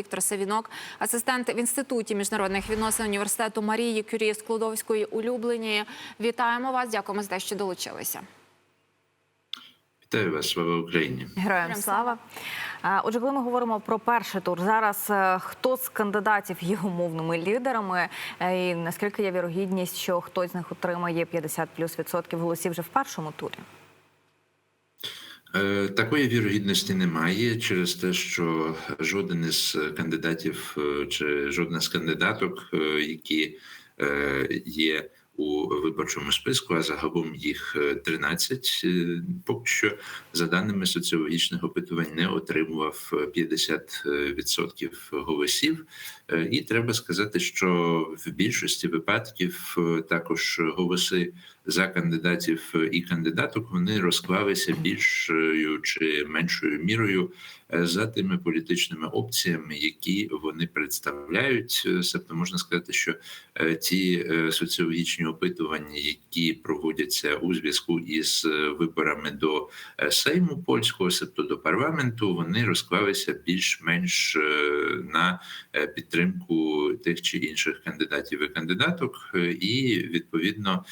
Віктор Савінок, асистент в інституті міжнародних відносин університету Марії Кюрі Склодовської улюблені. Вітаємо вас. Дякуємо за те, що долучилися. Вітаю вас, слава Україні. Героям слава. Отже, коли ми говоримо про перший тур, зараз е, хто з кандидатів є умовними лідерами, Е, і наскільки є вірогідність, що хтось з них отримає 50 плюс відсотків голосів вже в першому турі? Е, Такої вірогідності немає через те, що жоден із кандидатів е, чи жодна з кандидаток, е, які є у виборчому списку, а загалом їх е, 13, е, поки що за даними соціологічних опитувань не отримував е, 50% голосів. І треба сказати, що в більшості випадків також голоси за кандидатів і кандидаток вони розклалися більшою чи меншою мірою е, за тими політичними опціями, які вони представляють. Е, Себто можна сказати, що е, ті е, соціологічні опитування, які проводяться у зв'язку із е, виборами до е, Сейму польського, себто до парламенту, вони розклалися більш-менш е, на е, підтримку тих чи інших кандидатів і кандидаток, е, і відповідно.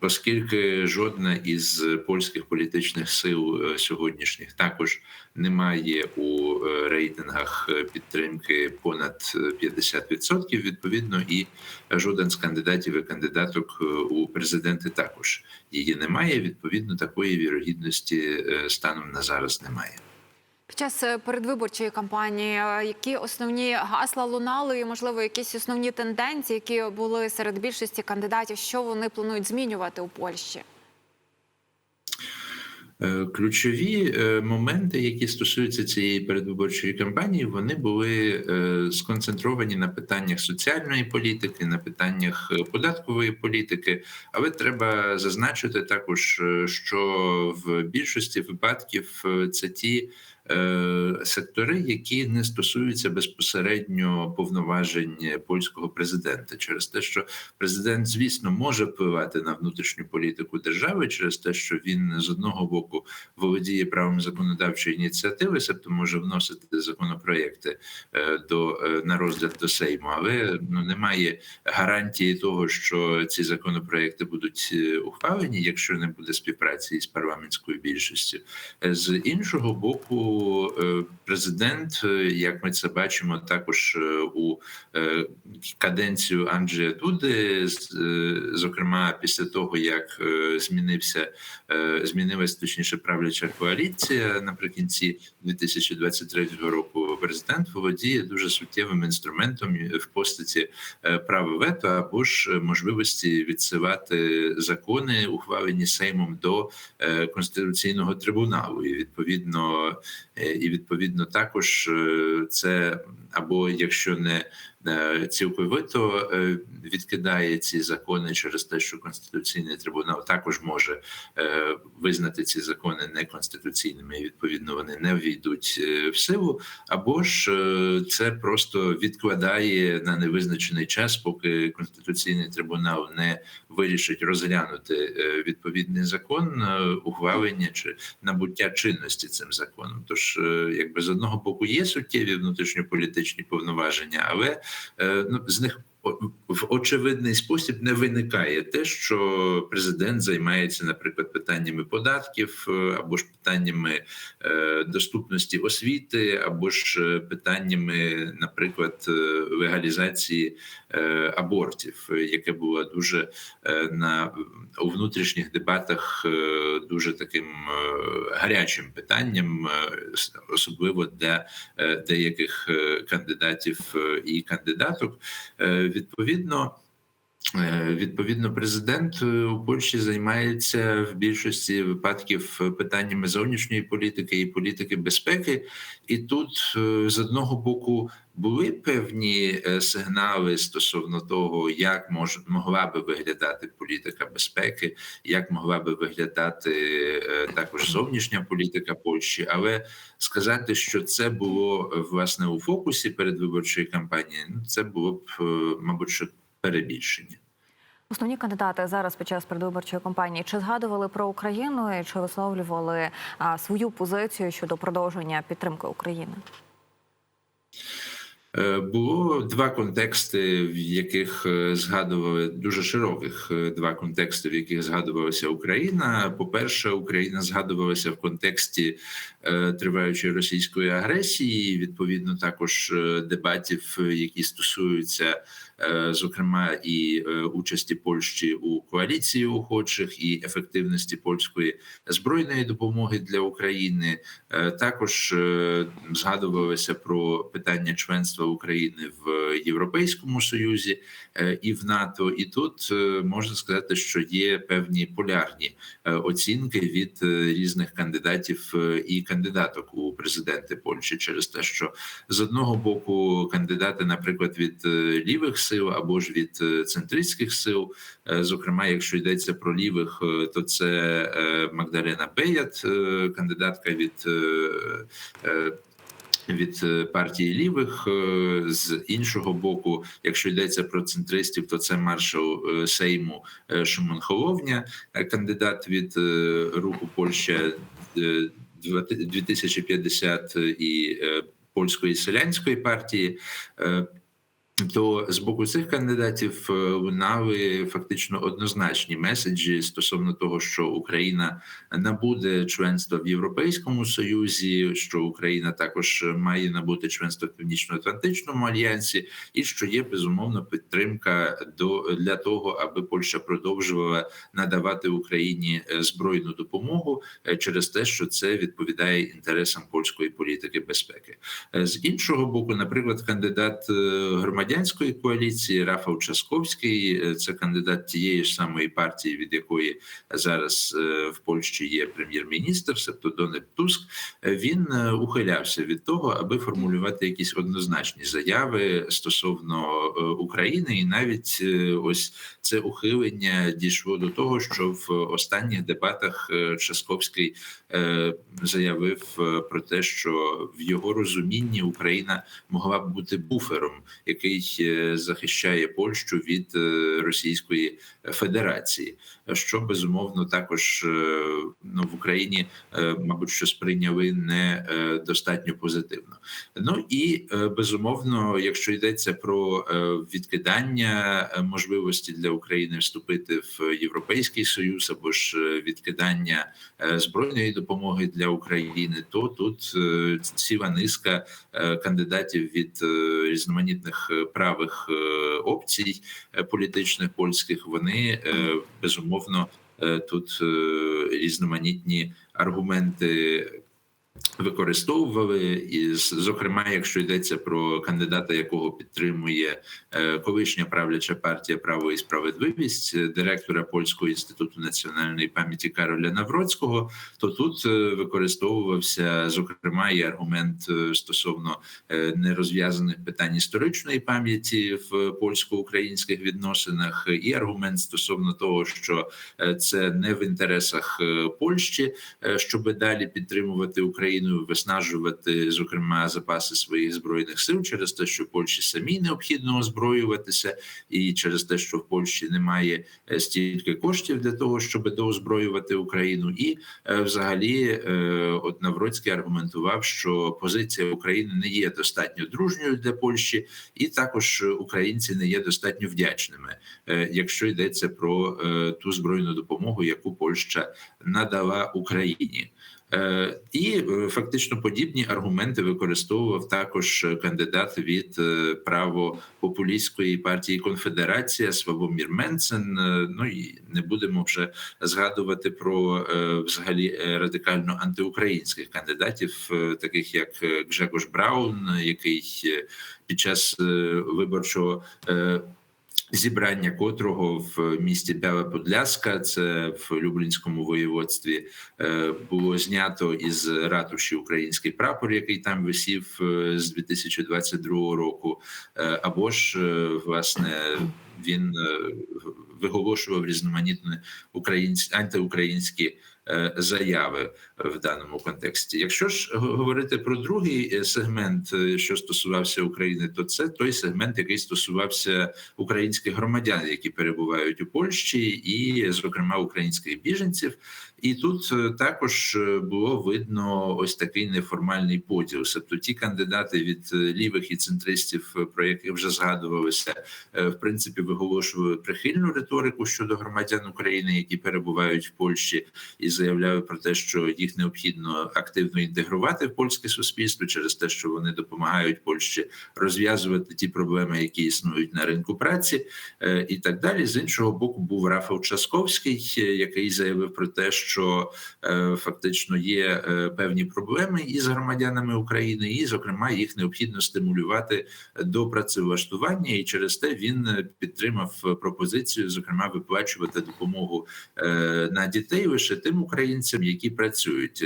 Оскільки жодна із польських політичних сил е, сьогоднішніх також не має у е, рейтингах е, підтримки понад е, 50%, відповідно, і жоден з кандидатів і кандидаток у президенти також її немає. Відповідно, такої вірогідності станом на зараз немає. Під час е, передвиборчої кампанії, е, які основні гасла лунали, і можливо якісь основні тенденції, які були серед більшості кандидатів, що вони планують змінювати у Польщі? Е, Ключові моменти, які стосуються цієї передвиборчої кампанії, вони були сконцентровані на питаннях соціальної політики, на питаннях податкової політики. Але треба зазначити також, що в більшості випадків це ті. Е, Сектори, які не стосуються безпосередньо повноважень польського президента, через те, що президент, звісно, може впливати на внутрішню політику держави, через те, що він з одного боку володіє правом законодавчої ініціативи, себто може вносити законопроекти е, до е, на розгляд до Сейму, але ну немає гарантії того, що ці законопроекти будуть ухвалені, якщо не буде співпраці із парламентською більшістю. З іншого боку, е, президент, е, як ми це бачимо, також е, у каденцію Анджея Дуди, зокрема після того як змінився змінилась точніше правляча коаліція наприкінці 2023 року. Президент володіє дуже суттєвим інструментом в постаті права вето або ж можливості відсилати закони, ухвалені Сеймом до конституційного трибуналу, і відповідно, і відповідно також е, це або якщо не е, цілковито е, відкидає ці закони через те, що конституційний трибунал також може е, визнати ці закони неконституційними, і відповідно вони не війдуть в силу, або ж це просто відкладає на невизначений час, поки конституційний трибунал не вирішить розглянути відповідний закон, ухвалення чи набуття чинності цим законом. Тож, якби з одного боку є суттєві внутрішньополітичні повноваження, але е, ну з них в очевидний спосіб не виникає те, що президент займається, наприклад, питаннями податків е, або ж питаннями е, доступності освіти, або ж е, питаннями, наприклад, легалізації абортів, яке було дуже на у внутрішніх дебатах дуже таким гарячим питанням, особливо для деяких кандидатів і кандидаток. Відповідно. Е, Відповідно, президент е, у Польщі займається в більшості випадків е, питаннями зовнішньої політики і політики безпеки. І тут з одного боку були певні сигнали стосовно того, як мож, могла би виглядати політика безпеки, як могла би виглядати також зовнішня політика Польщі, але сказати, що це було власне у фокусі передвиборчої кампанії, ну це було б, мабуть, перебільшення. Основні кандидати зараз під час передвиборчої кампанії чи згадували про Україну і чи висловлювали а, свою позицію щодо продовження підтримки України? Е, Було два контексти, в яких е, згадували дуже широких е, два контексти, в яких згадувалася Україна. По-перше, Україна згадувалася в контексті триваючої російської агресії. Відповідно, також дебатів, які стосуються, зокрема, і е, участі Польщі у коаліції охочих, і ефективності польської збройної допомоги для України. Е, Також е, згадувалося про питання членства України в Європейському Союзі е, і в НАТО. І тут е, можна сказати, що є певні полярні е, оцінки від е, різних кандидатів е, і кандидаток у президенти Польщі через те, що з одного боку кандидати, наприклад, від е, лівих сил або ж від е, центристських сил, е, зокрема, якщо йдеться про лівих, е, то це Магдалена Беят, кандидатка від від партії лівих з іншого боку, якщо йдеться про центристів, то це маршал Сейму е, Холовня, кандидат від руху Польща е, 2050 і польської селянської партії. То з боку цих кандидатів е, лунали фактично однозначні меседжі стосовно того, що Україна набуде членства в Європейському Союзі, що Україна також має набути членство в Північно-Атлантичному альянсі, і що є безумовно підтримка до для того, аби Польща продовжувала надавати Україні е, збройну допомогу е, через те, що це відповідає інтересам польської політики безпеки. З іншого боку, наприклад, кандидат е, громадянської коаліції Рафал Часковський, е, це кандидат тієї ж самої партії, від якої зараз е, в Польщі є прем'єр-міністр, себто Дональд Туск. Е, Він ухилявся від того, аби формулювати якісь однозначні заяви стосовно України, і навіть ось це ухилення дійшло до того, що в останніх дебатах Часковський заявив про те, що в його розумінні Україна могла б бути буфером, який е, захищає Польщу від е, Російської Федерації, що безумовно також е, ну в Україні, мабуть, що сприйняли не достатньо позитивно. Ну і безумовно, якщо йдеться про відкидання можливості для України вступити в Європейський Союз або ж відкидання збройної допомоги для України, то тут ціла низка кандидатів від різноманітних правих е, опцій е, політичних польських. Вони е, безумовно тут різноманітні аргументи використовували, і зокрема, якщо йдеться про кандидата, якого підтримує е, колишня правляча партія Право і справедливість, е, директора польського інституту національної пам'яті Кароля Навроцького, то тут е, використовувався зокрема і аргумент стосовно нерозв'язаних питань історичної пам'яті в польсько-українських відносинах, і аргумент стосовно того, що це не в інтересах Польщі, щоб далі підтримувати Україну, виснажувати зокрема запаси своїх збройних сил через те, що Польщі самі необхідно озброюватися, і через те, що в Польщі немає е, стільки коштів для того, щоб доозброювати Україну, і е, взагалі, е, от Навроцький аргументував, що позиція України не є достатньо дружньою для Польщі, і також українці не є достатньо вдячними, якщо йдеться про ту збройну допомогу, яку Польща надала Україні. Е, І е, фактично подібні аргументи використовував також кандидат від е, правопопулістської партії Конфедерація Свавомір Менцен. Е, Ну і не будемо вже згадувати про е, взагалі е, радикально антиукраїнських кандидатів, е, таких як е, Гжегош Браун, який е, під час е, виборчого. Зібрання котрого в місті Бяла Подляска, це в Люблінському воєводстві, е, було знято із ратуші український прапор, який там висів е, з 2022 року. Е, Або ж власне він виголошував різноманітні українські антиукраїнські заяви в даному контексті. Якщо ж говорити про другий е, сегмент, е, що стосувався України, то це той сегмент, який стосувався українських громадян, які перебувають у Польщі, і, зокрема, українських біженців. І тут е, також е, було видно ось такий неформальний поділ. Тобто ті кандидати від е, лівих і центристів, про яких вже згадувалося, е, в принципі виголошували прихильну риторику щодо громадян України, які перебувають в Польщі, і заявляли про те, що їх необхідно активно інтегрувати в польське суспільство через те, що вони допомагають Польщі розв'язувати ті проблеми, які існують на ринку праці, і так далі. З іншого боку, був Рафал Часковський, який заявив про те, що е, фактично є е, певні проблеми із громадянами України, і, зокрема, їх необхідно стимулювати до працевлаштування, і через те він е, підтримав пропозицію, зокрема, виплачувати допомогу на дітей лише тим українцям, які працюють,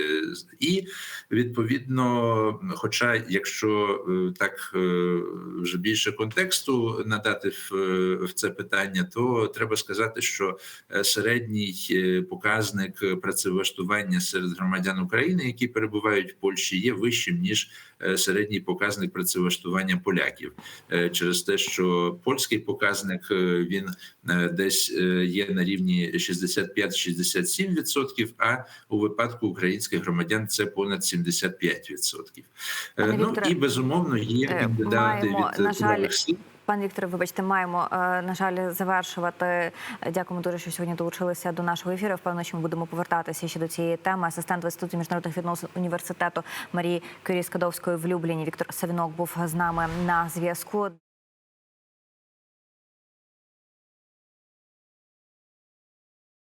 і відповідно, хоча, якщо так вже більше контексту надати в, це питання, то треба сказати, що середній показник працевлаштування серед громадян України, які перебувають в Польщі, є вищим ніж е, середній показник працевлаштування поляків, Е, через те, що польський показник е, він е, десь е, є на рівні 65-67%, а у випадку українських громадян це понад 75%. Е, Пане Ну Вікторе, і безумовно є е, кандидати маємо, від на жаль, сил. Пане Вікторе, вибачте, маємо е, на жаль завершувати. Дякуємо дуже, що сьогодні долучилися до нашого ефіру. Впевнено, що ми будемо повертатися ще до цієї теми. Асистент в інституті міжнародних відносин університету Марії Кюрі Скадовської в Любліні. Віктор Савінок був з нами на зв'язку.